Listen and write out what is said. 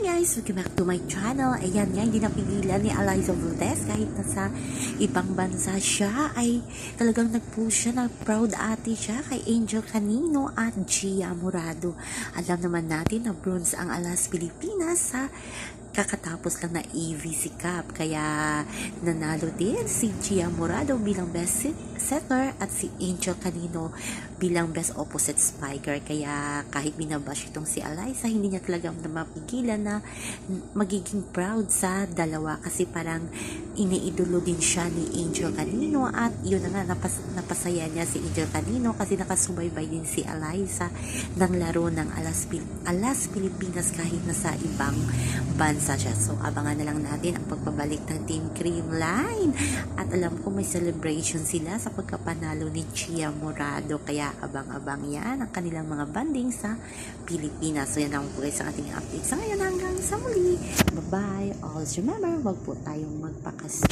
Hi guys! Welcome back to my channel. Ayan nga, hindi napigilan ni Eliza Valdez kahit nasa ibang bansa siya ay talagang nag-post siya na proud ate siya kay Angel Canino at Gia Morado. Alam naman natin na bronze ang Alas Pilipinas sa kakatapos lang na AVC Cup. Kaya nanalo din si Gia Morado bilang best set- setter at si Angel Canino bilang best opposite spiker. Kaya kahit binabash itong si Eliza, hindi niya talaga mapigilan na magiging proud sa dalawa kasi parang iniidolo din siya ni Angel Canino at yun na nga napas, napasaya niya si Angel Canino kasi nakasubaybay din si Eliza ng laro ng Alas, Pil- Alas Pilipinas kahit nasa ibang bansa siya. So abangan na lang natin ang pagpabalik ng Team Cream Line at alam ko may celebration sila sa pagkapanalo ni Chia Morado kaya abang-abang yan ang kanilang mga banding sa Pilipinas. So yan lang po guys ang ating update sa ngayon hanggang sa muli. Bye-bye. Always remember, wag po tayong magpakas